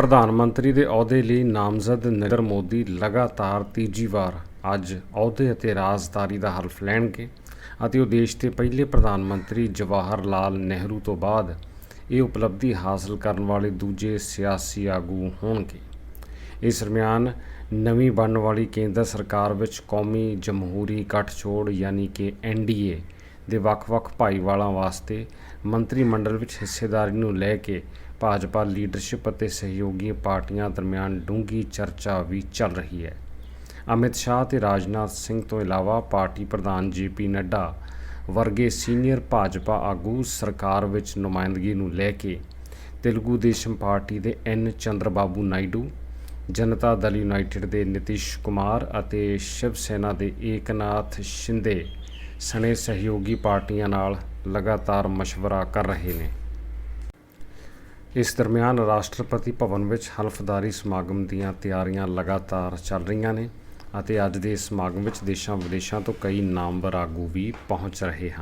ਪ੍ਰਧਾਨ ਮੰਤਰੀ ਦੇ ਅਹੁਦੇ ਲਈ ਨਾਮਜ਼ਦ ਨਰਿੰਦਰ ਮੋਦੀ ਲਗਾਤਾਰ ਤੀਜੀ ਵਾਰ ਅੱਜ ਅਹੁਦੇ ਅਤੇ ਰਾਜਦਾਰੀ ਦਾ ਹਲਫ ਲੈਣਗੇ ਅਤੇ ਉਹ ਦੇਸ਼ ਦੇ ਪਹਿਲੇ ਪ੍ਰਧਾਨ ਮੰਤਰੀ ਜਵਾਹਰ ਲਾਲ ਨਹਿਰੂ ਤੋਂ ਬਾਅਦ ਇਹ ਉਪਲਬਧੀ ਹਾਸਲ ਕਰਨ ਵਾਲੇ ਦੂਜੇ ਸਿਆਸੀ ਆਗੂ ਹੋਣਗੇ। ਇਸ ਦਰਮਿਆਨ ਨਵੀਂ ਬਣਨ ਵਾਲੀ ਕੇਂਦਰ ਸਰਕਾਰ ਵਿੱਚ ਕੌਮੀ ਜਮਹੂਰੀ ਗੱਠਜੋੜ ਯਾਨੀ ਕਿ ਐਨਡੀਏ ਦੇ ਵੱਖ-ਵੱਖ ਭਾਈਵਾਲਾਂ ਵਾਸਤੇ ਮੰਤਰੀ ਮੰਡਲ ਵਿੱਚ ਹਿੱਸੇਦਾਰੀ ਨੂੰ ਲੈ ਕੇ ਭਾਜਪਾ ਲੀਡਰਸ਼ਿਪ ਅਤੇ ਸਹਿਯੋਗੀ ਪਾਰਟੀਆਂ ਦਰਮਿਆਨ ਡੂੰਘੀ ਚਰਚਾ ਵੀ ਚੱਲ ਰਹੀ ਹੈ। ਅਮਿਤ ਸ਼ਾਹ ਤੇ ਰਾਜਨਾਥ ਸਿੰਘ ਤੋਂ ਇਲਾਵਾ ਪਾਰਟੀ ਪ੍ਰਧਾਨ ਜੇਪੀ ਨੱਡਾ ਵਰਗੇ ਸੀਨੀਅਰ ਭਾਜਪਾ ਆਗੂ ਸਰਕਾਰ ਵਿੱਚ ਨੁਮਾਇੰਦਗੀ ਨੂੰ ਲੈ ਕੇ ਤੇਲਗੂ ਦੇਸ਼ਮ ਪਾਰਟੀ ਦੇ ਐਨ ਚੰਦਰਬਾਬੂ ਨਾਇਡੂ, ਜਨਤਾ ਦਲ ਯੂਨਾਈਟਿਡ ਦੇ ਨਿਤਿਸ਼ ਕੁਮਾਰ ਅਤੇ ਸ਼ਿਵ ਸੈਨਾ ਦੇ ਏਕਨਾਥ ਸ਼ਿੰਦੇ ਸਣੇ ਸਹਿਯੋਗੀ ਪਾਰਟੀਆਂ ਨਾਲ ਲਗਾਤਾਰ ਮਸ਼ਵਰਾ ਕਰ ਰਹੇ ਨੇ। ਇਸ ਦਰਮਿਆਨ ਰਾਸ਼ਟਰਪਤੀ ਭਵਨ ਵਿੱਚ ਹਲਫਦਾਰੀ ਸਮਾਗਮ ਦੀਆਂ ਤਿਆਰੀਆਂ ਲਗਾਤਾਰ ਚੱਲ ਰਹੀਆਂ ਨੇ ਅਤੇ ਅੱਜ ਦੇ ਇਸ ਸਮਾਗਮ ਵਿੱਚ ਦੇਸ਼ਾਂ ਵਿਦੇਸ਼ਾਂ ਤੋਂ ਕਈ ਨਾਮਵਰ ਆਗੂ ਵੀ ਪਹੁੰਚ ਰਹੇ ਹਨ।